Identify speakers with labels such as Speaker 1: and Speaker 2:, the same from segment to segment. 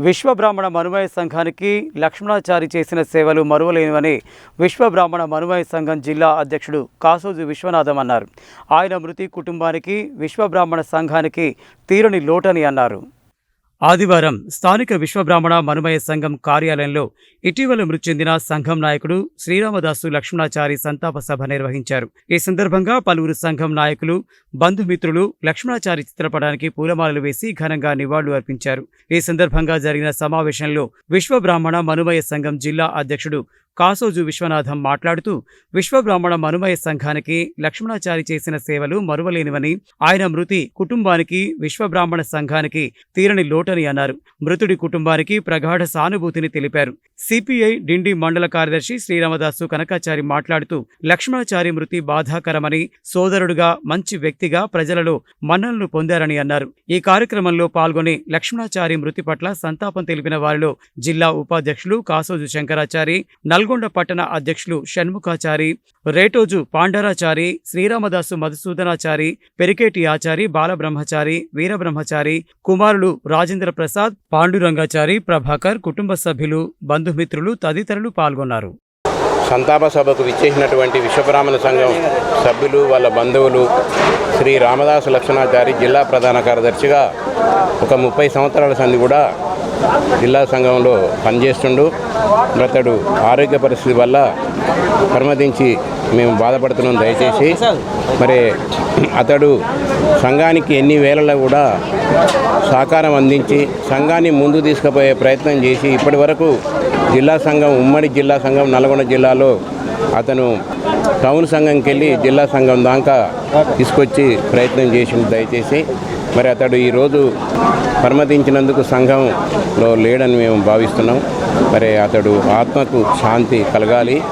Speaker 1: విశ్వబ్రాహ్మణ మనుమయ సంఘానికి లక్ష్మణాచారి చేసిన సేవలు మరువలేనివని విశ్వబ్రాహ్మణ మనుమయ సంఘం జిల్లా అధ్యక్షుడు కాసోజు విశ్వనాథం అన్నారు. ఆయన మృతి కుటుంబానికి విశ్వబ్రాహ్మణ సంఘానికి తీరని లోటని అన్నారు. ఆదివారం స్థానిక విశ్వబ్రాహ్మణ మనుమయ సంఘం కార్యాలయంలో ఇటీవల మృతి చెందిన సంఘం నాయకుడు శ్రీరామదాసు లక్ష్మణాచారి సంతాప సభ నిర్వహించారు. ఈ సందర్భంగా పలువురు సంఘం నాయకులు బంధుమిత్రులు లక్ష్మణాచారి చిత్రపటానికి పూలమాలలు వేసి ఘనంగా నివాళులు అర్పించారు. ఈ సందర్భంగా జరిగిన సమావేశంలో విశ్వబ్రాహ్మణ మనుమయ సంఘం జిల్లా అధ్యక్షుడు కాసోజు విశ్వనాథం మాట్లాడుతూ విశ్వబ్రాహ్మణ మనుమయ సంఘానికి లక్ష్మణాచారి చేసిన సేవలు మరువలేనివని ఆయన మృతి కుటుంబానికి విశ్వబ్రాహ్మణ సంఘానికి తీరని లోటని అన్నారు. మృతుడి కుటుంబానికి ప్రగాఢ సానుభూతిని తెలిపారు. సిపిఐ డిండి మండల కార్యదర్శి శ్రీరామదాసు కనకాచారి మాట్లాడుతూ లక్ష్మణాచారి మృతి బాధాకరమని సోదరుడుగా మంచి వ్యక్తిగా ప్రజలలో మన్నలను పొందారని అన్నారు. ఈ కార్యక్రమంలో పాల్గొని లక్ష్మణాచారి మృతి పట్ల సంతాపం తెలిపిన వారిలో జిల్లా ఉపాధ్యక్షులు కాసోజు శంకరాచారి నల్ నల్గొండ పట్టణ అధ్యక్షులు షణ్ముఖాచారి రేటోజు పాండరాచారి శ్రీరామదాసు మధుసూదనాచారి పెరికేటి ఆచారి బాలబ్రహ్మచారి వీరబ్రహ్మచారి కుమారులు రాజేంద్ర ప్రసాద్ పాండురంగాచారి ప్రభాకర్ కుటుంబ సభ్యులు బంధుమిత్రులు తదితరులు పాల్గొన్నారు.
Speaker 2: సంతాప సభకు విచ్చేసినటువంటి విశ్వబ్రాహ్మణ సంఘం సభ్యులు వాళ్ళ బంధువులు శ్రీ రామదాసు లక్షణాచారి జిల్లా ప్రధాన కార్యదర్శిగా ఒక ముప్పై సంవత్సరాల సంది కూడా జిల్లా సంఘంలో పనిచేస్తుండు. అతడు ఆరోగ్య పరిస్థితి వల్ల పరిమతించి మేము బాధపడుతున్నాం దయచేసి. మరి అతడు సంఘానికి ఎన్ని వేలలో కూడా సహకారం అందించి సంఘాన్ని ముందు తీసుకుపోయే ప్రయత్నం చేసి ఇప్పటి జిల్లా సంఘం ఉమ్మడి జిల్లా సంఘం నల్గొండ జిల్లాలో అతను టౌన్ సంఘంకి వెళ్ళి జిల్లా సంఘం దాకా తీసుకొచ్చి ప్రయత్నం చేసింది దయచేసి. మరి అతడు ఈరోజు పరిమతించినందుకు సంఘంలో లేడని మేము భావిస్తున్నాం. మరి అతడు ఆత్మకు శాంతి కలగాలి.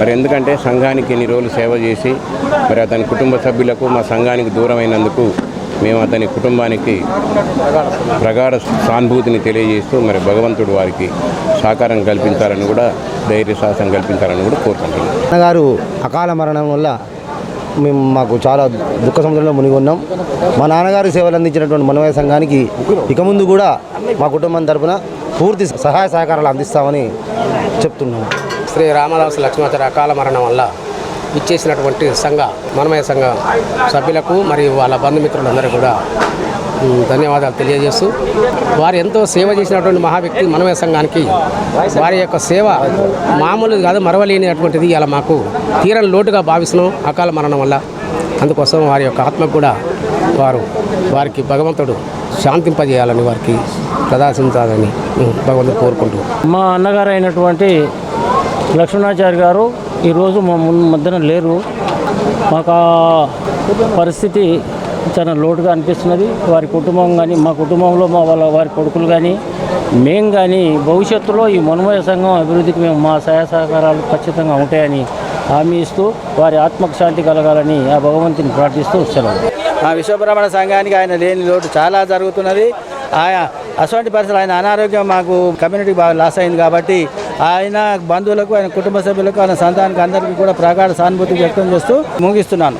Speaker 2: మరి ఎందుకంటే సంఘానికి ఎన్ని రోజులు సేవ చేసి మరి అతని కుటుంబ సభ్యులకు మా సంఘానికి దూరమైనందుకు మేము అతని కుటుంబానికి ప్రగాఢ సానుభూతిని తెలియజేస్తూ మరి భగవంతుడు వారికి సహకారం కల్పించాలని కూడా ధైర్య సాహసం కల్పించాలని కూడా కోరుకుంటున్నాం.
Speaker 3: నాన్నగారు అకాల మరణం వల్ల మేము మాకు చాలా దుఃఖ సముద్రంలో మునిగి ఉన్నాం. మా నాన్నగారు సేవలు అందించినటువంటి మనవయ సంఘానికి ఇక ముందు కూడా మా కుటుంబం తరపున పూర్తి సహాయ సహకారాలు అందిస్తామని చెప్తున్నాము
Speaker 4: శ్రీ రామదాసు లక్ష్మాచార్య అకాల మరణం వల్ల ఇచ్చేసినటువంటి సంఘ మనమయ సంఘ సభ్యులకు మరియు వాళ్ళ బంధుమిత్రులందరూ కూడా ధన్యవాదాలు తెలియజేస్తూ వారు ఎంతో సేవ చేసినటువంటి మహా వ్యక్తి మనమయ సంఘానికి వారి యొక్క సేవ మామూలు కాదు మరవలేనిటువంటిది ఇలా మాకు తీరని లోటుగా భావిస్తున్నాం అకాల మరణం వల్ల. అందుకోసం వారి యొక్క ఆత్మకు కూడా వారు వారికి భగవంతుడు శాంతింపజేయాలని వారికి ప్రదర్శించాలని భగవంతుడు కోరుకుంటూ.
Speaker 5: మా అన్నగారు అయినటువంటి లక్ష్మణాచారి గారు ఈరోజు మా ముందు మధ్యన లేరు. మాకు పరిస్థితి చాలా లోటుగా అనిపిస్తున్నది. వారి కుటుంబం కానీ మా కుటుంబంలో మా వాళ్ళ వారి కొడుకులు కానీ మేము కానీ భవిష్యత్తులో ఈ మనుమయ సంఘం అభివృద్ధికి మేము మా సహాయ సహకారాలు ఖచ్చితంగా ఉంటాయని హామీ ఇస్తూ వారి ఆత్మకు శాంతి కలగాలని ఆ భగవంతుని ప్రార్థిస్తూ సెలవు.
Speaker 6: ఆ విశ్వబ్రహ్మణ సంఘానికి ఆయన లేని లోటు చాలా జరుగుతున్నది. ఆయన అటువంటి పరిస్థితులు ఆయన అనారోగ్యం మాకు కమ్యూనిటీ బాగా లాస్ అయింది కాబట్టి ఆయన బంధువులకు ఆయన కుటుంబ సభ్యులకు ఆయన సంతానికి అందరికీ కూడా ప్రగాఢ సానుభూతి వ్యక్తం చేస్తూ ముగిస్తున్నాను.